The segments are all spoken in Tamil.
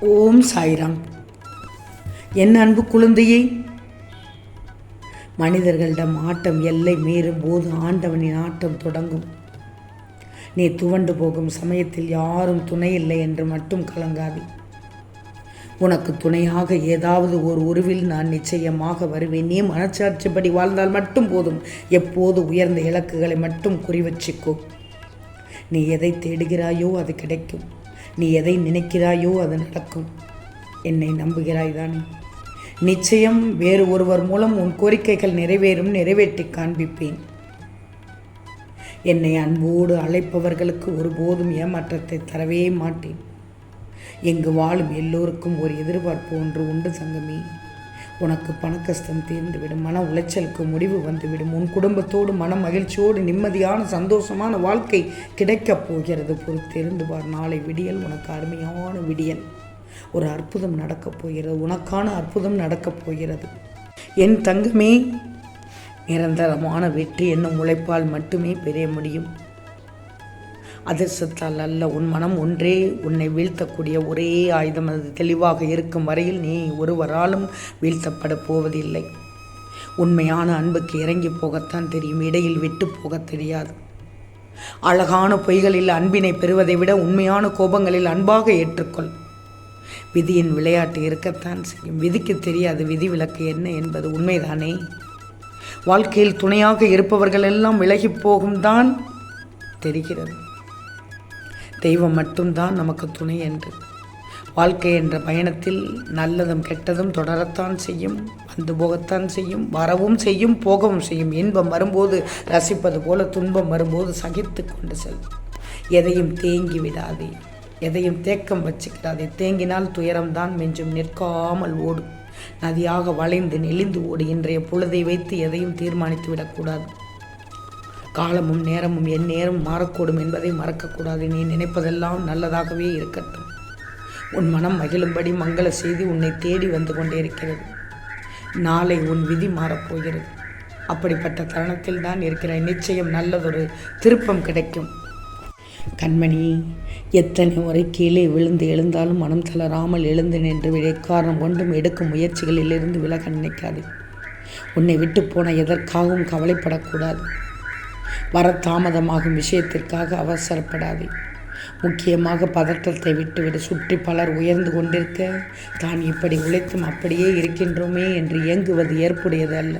ஓம் சாய்ராம். என் அன்பு குழந்தையே மனிதர்களிடம் ஆட்டம் எல்லை மீறும் போது ஆண்டவனின் ஆட்டம் தொடங்கும். நீ துவண்டு போகும் சமயத்தில் யாரும் துணை இல்லை என்று மட்டும் கலங்காது. உனக்கு துணையாக ஏதாவது ஒரு உருவில் நான் நிச்சயமாக வருவேன். நீ மனச்சாட்சிப்படி வாழ்ந்தால் மட்டும் போதும். எப்போது உயர்ந்த இலக்குகளை மட்டும் குறிவச்சிக்கோ நீ எதை தேடுகிறாயோ அது கிடைக்கும். நீ எதை நினைக்கிறாயோ அது நடக்கும் என்னை நம்புகிறாய் தானே. நிச்சயம் வேறு ஒருவர் மூலம் உன் கோரிக்கைகள் நிறைவேறும் நிறைவேற்றி காண்பிப்பேன். என்னை அன்போடு அழைப்பவர்களுக்கு ஒருபோதும் ஏமாற்றத்தை தரவே மாட்டேன். எங்கு வாழும் எல்லோருக்கும் ஒரு எதிர்பார்ப்பு ஒன்று உண்டு சங்கமே. உனக்கு பணக்கஷ்டம் தீர்ந்துவிடும் மன உளைச்சலுக்கு முடிவு வந்துவிடும். உன் குடும்பத்தோடு மன மகிழ்ச்சியோடு நிம்மதியான சந்தோஷமான வாழ்க்கை கிடைக்கப் போகிறது. பொறுத்திருந்து பார் நாளை விடியல் உனக்கு அருமையான விடியல். ஒரு அற்புதம் நடக்கப் போகிறது. உனக்கான அற்புதம் நடக்கப் போகிறது. என் தங்கமே நிரந்தரமான வெற்றி என்னும் உழைப்பால் மட்டுமே பெற முடியும். அதிர்ஷ்டத்தால் அல்ல உன் மனம் ஒன்றே உன்னை வீழ்த்தக்கூடிய ஒரே ஆயுதம். அது தெளிவாக இருக்கும் வரையில் நீ ஒருவராலும் வீழ்த்தப்பட போவதில்லை. உண்மையான அன்புக்கு இறங்கி போகத்தான் தெரியும் இடையில் விட்டு போகத் தெரியாது. அழகான பொய்களில் அன்பினை பெறுவதை விட உண்மையான கோபங்களில் அன்பாக ஏற்றுக்கொள். விதியின் விளையாட்டு இருக்கத்தான் செய்யும். விதிக்கு தெரியாது விதி விலக்கு என்ன என்பது உண்மைதானே? வாழ்க்கையில் துணையாக இருப்பவர்கள் எல்லாம் விலகி போகும் தான் தெரிகிறது. தெய்வம் மட்டும்தான் நமக்கு துணை என்று. வாழ்க்கை என்ற பயணத்தில் நல்லதும் கெட்டதும் தொடரத்தான் செய்யும் வந்து போகத்தான் செய்யும் வரவும் செய்யும் போகவும் செய்யும் இன்பம் வரும்போது ரசிப்பது போல துன்பம் வரும்போது சகித்து கொண்டு செல் எதையும் தேங்கி விடாதே எதையும் தேக்கம் வச்சுக்கிறாதே தேங்கினால் துயரம்தான் மெஞ்சும் நிற்காமல் ஓடும். நதியாக வளைந்து நெளிந்து ஓடு. இன்றைய பொழுதை வைத்து எதையும் தீர்மானித்து விடக்கூடாது. காலமும் நேரமும் என் நேரம் மாறக்கூடும் என்பதை மறக்கக்கூடாது. நீ நினைப்பதெல்லாம் நல்லதாகவே இருக்கட்டும். உன் மனம் மகிழும்படி மங்கள செய்தி உன்னை தேடி வந்து கொண்டே இருக்கிறது. நாளை உன் விதி மாறப்போகிறது அப்படிப்பட்ட தருணத்தில் தான் இருக்கிறாய் நிச்சயம் நல்லதொரு திருப்பம் கிடைக்கும். கண்மணி எத்தனை முறை கீழே விழுந்து எழுந்தாலும் மனம் தளராமல் எழுந்து நின்று விட காரணம் ஒன்றும் எடுக்கும் முயற்சிகளிலிருந்து விலக நினைக்காது. உன்னை விட்டு போன எதற்காகவும் கவலைப்படக்கூடாது. வர தாமதமாகும் விஷயத்திற்காக அவசரப்படாதே. முக்கியமாக பதற்றத்தை விட்டுவிட. சுற்றி பலர் உயர்ந்து கொண்டிருக்க தான் இப்படி உழைத்தும் அப்படியே இருக்கின்றோமே என்று இயங்குவது ஏற்புடையது அல்ல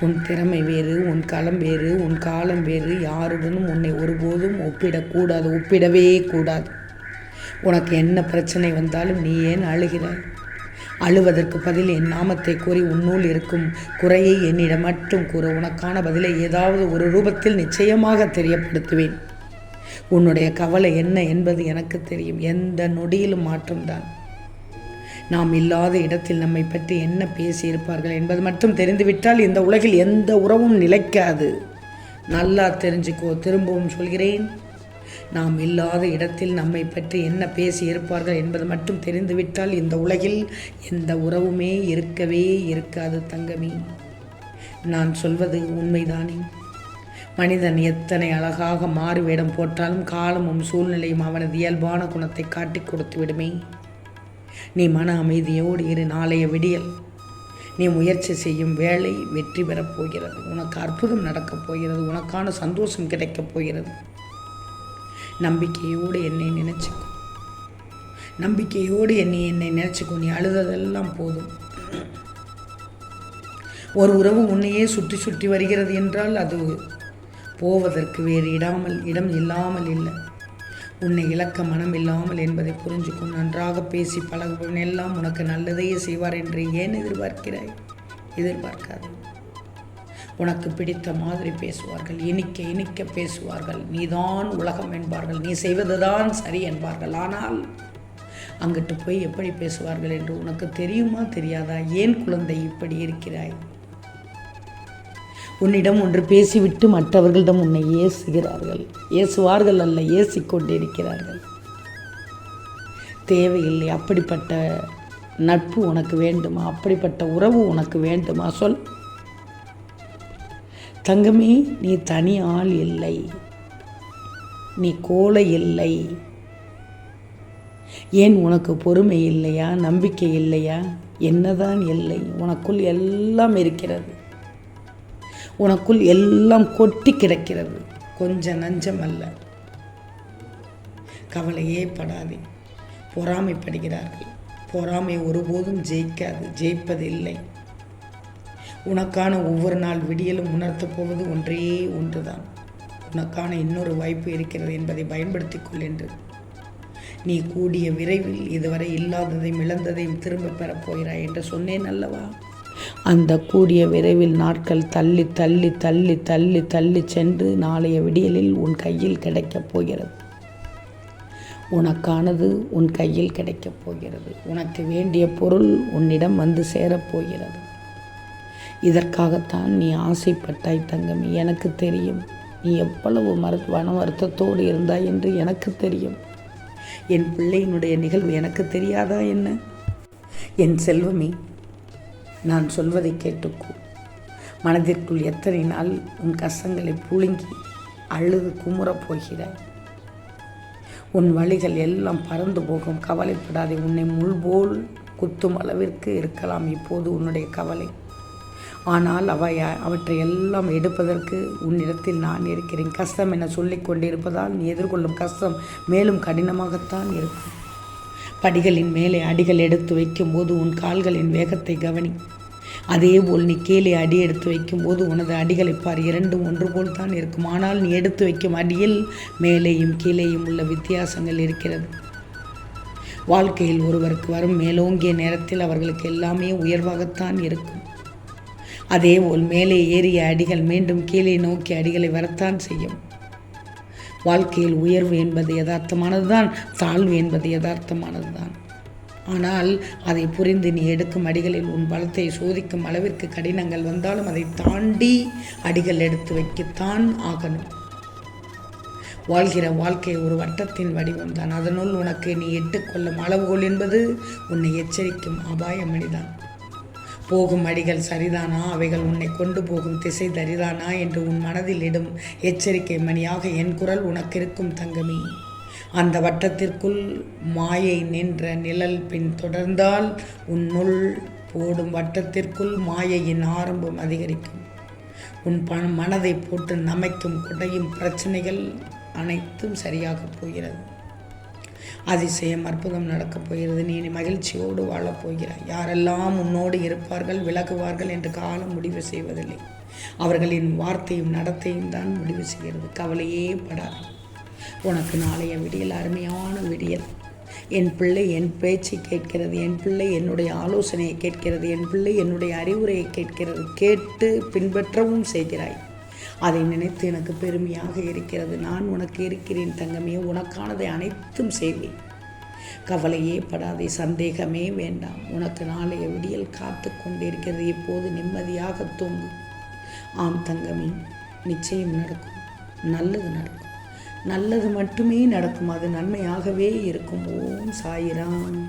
உன் திறமை வேறு உன் களம் வேறு உன் காலம் வேறு. யாருடனும் உன்னை ஒருபோதும் ஒப்பிடக்கூடாது ஒப்பிடவே கூடாது. உனக்கு என்ன பிரச்சனை வந்தாலும் நீ ஏன் அழுகிறாய்? அழுவதற்கு பதில் என் நாமத்தை கூறி உன்னுள் இருக்கும் குறையை என்னிடம் மட்டும் கூற உனக்கான பதிலை ஏதாவது ஒரு ரூபத்தில் நிச்சயமாக தெரியப்படுத்துவேன். உன்னுடைய கவலை என்ன என்பது எனக்கு தெரியும். எந்த நொடியிலும் மாற்றம்தான் நாம் இல்லாத இடத்தில் நம்மை பற்றி என்ன பேசியிருப்பார்கள் என்பது மட்டும் தெரிந்துவிட்டால் இந்த உலகில் எந்த உறவும் நிலைக்காது. நல்லா தெரிஞ்சுக்கோ திரும்பவும் சொல்கிறேன். நாம் இல்லாத இடத்தில் நம்மை பற்றி என்ன பேசி இருப்பார்கள் என்பது மட்டும் தெரிந்துவிட்டால் இந்த உலகில் எந்த உறவுமே இருக்கவே இருக்காது தங்கமி. நான் சொல்வது உண்மைதானே? மனிதன் எத்தனை அழகாக மாறு வேடம் போட்டாலும் காலமும் சூழ்நிலையும் அவனது இயல்பான குணத்தை காட்டிக் கொடுத்து விடுமே. நீ மன அமைதியோடு இரு நாளைய விடியல். நீ முயற்சி செய்யும் வேலை வெற்றி பெறப் போகிறது. உனக்கு அற்புதம் நடக்கப் போகிறது. உனக்கான சந்தோஷம் கிடைக்கப் போகிறது. நம்பிக்கையோடு என்னை நினச்சிக்கோ. நம்பிக்கையோடு என்னை என்னை நினச்சிக்கோ. நீ அழுததெல்லாம் போதும். ஒரு உறவு உன்னையே சுற்றி சுற்றி வருகிறது என்றால் அது போவதற்கு வேறு இடாமல் இடம் இல்லாமல் இல்லை. உன்னை இழக்க மனம் இல்லாமல் என்பதை புரிஞ்சுக்கும் நன்றாக பேசி பழகுபவன் எல்லாம் உனக்கு நல்லதையே செய்வார் என்று ஏன் எதிர்பார்க்கிறாய்? எதிர்பார்க்காது. உனக்கு பிடித்த மாதிரி பேசுவார்கள் இனிக்க இனிக்க பேசுவார்கள். நீதான் உலகம் என்பார்கள் நீ செய்வதுதான் சரி என்பார்கள். ஆனால் அங்கிட்டு போய் எப்படி பேசுவார்கள் என்று உனக்கு தெரியுமா தெரியாதா? ஏன் குழந்தை இப்படி இருக்கிறாய்? உன்னிடம் ஒன்று பேசிவிட்டு மற்றவர்களிடம் உன்னை ஏசுகிறார்கள். ஏசுவார்கள் அல்ல ஏசிக்கொண்டிருக்கிறார்கள். தேவையில்லை அப்படிப்பட்ட நட்பு உனக்கு வேண்டுமா? அப்படிப்பட்ட உறவு உனக்கு வேண்டுமா? சொல். தங்கமே நீ தனி ஆள் இல்லை. நீ கோலை இல்லை. ஏன் உனக்கு பொறுமை இல்லையா நம்பிக்கை இல்லையா? என்னதான் இல்லை உனக்குள் எல்லாம் இருக்கிறது. உனக்குள் எல்லாம் கொட்டி கிடக்கிறது. கொஞ்சம் நஞ்சம் அல்ல. கவலையே படாதே. பொறாமைப்படுகிறார்கள். பொறாமை ஒருபோதும் ஜெயிக்காது ஜெயிப்பதில்லை. உனக்கான ஒவ்வொரு நாள் விடியலும் உணர்த்தப் போவது ஒன்றே ஒன்றுதான். உனக்கான இன்னொரு வாய்ப்பு இருக்கிறது என்பதை பயன்படுத்திக் கொள் என்று. நீ கூடிய விரைவில் இதுவரை இல்லாததையும் இழந்ததையும் திரும்ப பெறப் போகிறாய் என்று சொன்னேன் அல்லவா? அந்த கூடிய விரைவில் நாட்கள் தள்ளி தள்ளி தள்ளி தள்ளி தள்ளி சென்று நாளைய விடியலில் உன் கையில் கிடைக்கப் போகிறது. உனக்கானது உன் கையில் கிடைக்கப் போகிறது. உனக்கு வேண்டிய பொருள் உன்னிடம் வந்து சேரப்போகிறது இதற்காகத்தான் நீ ஆசைப்பட்டாய் தங்கமி. எனக்கு தெரியும் நீ எவ்வளவு மரு மன வருத்தத்தோடு இருந்தாய் என்று எனக்கு தெரியும். என் பிள்ளையினுடைய நிகழ்வு எனக்கு தெரியாதா என்ன? என் செல்வமே நான் சொல்வதை கேட்டுக்கோ மனதிற்குள் எத்தனை நாள் உன் கஷ்டங்களை புழுங்கி அழுது குமுறப் போகிறாய்? உன் வழிகள் எல்லாம் பறந்து போகும். கவலைப்படாதே உன்னை முள்போல் குத்தும் அளவிற்கு இருக்கலாம். இப்போது உன்னுடைய கவலை ஆனால் அவை அவற்றை எல்லாம் எடுப்பதற்கு உன்னிடத்தில் நான் இருக்கிறேன். கஷ்டம் என சொல்லிக் கொண்டிருப்பதால் நீ எதிர்கொள்ளும் கஷ்டம் மேலும் கடினமாகத்தான் இருக்கும். படிகளின் மேலே அடிகள் எடுத்து வைக்கும்போது உன் கால்களின் வேகத்தை கவனி. அதேபோல் நீ கீழே அடி எடுத்து வைக்கும்போது உனது அடிகளை பார். இரண்டும் ஒன்று போல் தான் இருக்கும். ஆனால் நீ எடுத்து வைக்கும் அடியில் மேலேயும் கீழேயும் உள்ள வித்தியாசங்கள் இருக்கிறது. வாழ்க்கையில் ஒருவருக்கு வரும் மேலோங்கிய நேரத்தில் அவர்களுக்கு எல்லாமே உயர்வாகத்தான் இருக்கும். அதேபோல் மேலே ஏறிய அடிகள் மீண்டும் கீழே நோக்கி அடிகளை வரத்தான் செய்யும். வாழ்க்கையில் உயர்வு என்பது யதார்த்தமானதுதான் தாழ்வு என்பது யதார்த்தமானதுதான். ஆனால் அதை புரிந்து நீ எடுக்கும் அடிகளில் உன் பலத்தை சோதிக்கும் அளவிற்கு கடினங்கள் வந்தாலும் அதை தாண்டி அடிகள் எடுத்து வைக்கத்தான் ஆகணும். வாழ்கிற வாழ்க்கை ஒரு வட்டத்தின் வடிவம்தான். அதனுள் உனக்கு நீ எட்டுக்கொள்ளும் அளவுகோல் என்பது உன்னை எச்சரிக்கும் அபாயமணிதான். போகும் அடிகள் சரிதானா? அவைகள் உன்னை கொண்டு போகும் திசை தரிதானா? என்று உன் மனதில் இடும் எச்சரிக்கை மணியாக என் குரல் உனக்கு இருக்கும் தங்கமி. அந்த வட்டத்திற்குள் மாயை நின்ற நிழல் பின் தொடர்ந்தால் உன்னுள் போடும் வட்டத்திற்குள் மாயையின் ஆரம்பம் அதிகரிக்கும். உன் பண மனதை போட்டு நமைக்கும் குடையும் பிரச்சனைகள் அனைத்தும் சரியாகப் போகிறது. அதிசயம் அற்புதம் நடக்கப் போகிறது. நீ மகிழ்ச்சியோடு வாழப் போகிறாய். யாரெல்லாம் உன்னோடு இருப்பார்கள் விலகுவார்கள் என்று காலம் முடிவு செய்வதில்லை. அவர்களின் வார்த்தையும் நடத்தையும் தான் முடிவு செய்கிறது. கவலையே படாது. உனக்கு நாளைய விடியல் அருமையான விடியல். என் பிள்ளை என் பேச்சை கேட்கிறது என் பிள்ளை என்னுடைய ஆலோசனையை கேட்கிறது என் பிள்ளை என்னுடைய அறிவுரையை கேட்கிறது கேட்டு பின்பற்றவும் செய்கிறாய். அதை நினைத்து எனக்கு பெருமையாக இருக்கிறது. நான் உனக்கு இருக்கிறேன் தங்கமே உனக்கானதை அனைத்தும் செய்வேன். கவலையே படாதே சந்தேகமே வேண்டாம். உனக்கு நாளைய விடியல் காத்து கொண்டிருக்கிறது. இப்போது நிம்மதியாக தூங்கு. ஆம் தங்கமே நிச்சயம் நடக்கும். நல்லது நடக்கும். நல்லது மட்டுமே நடக்கும். அது நன்மையாகவே இருக்கும். ஓம் சாயிராம்.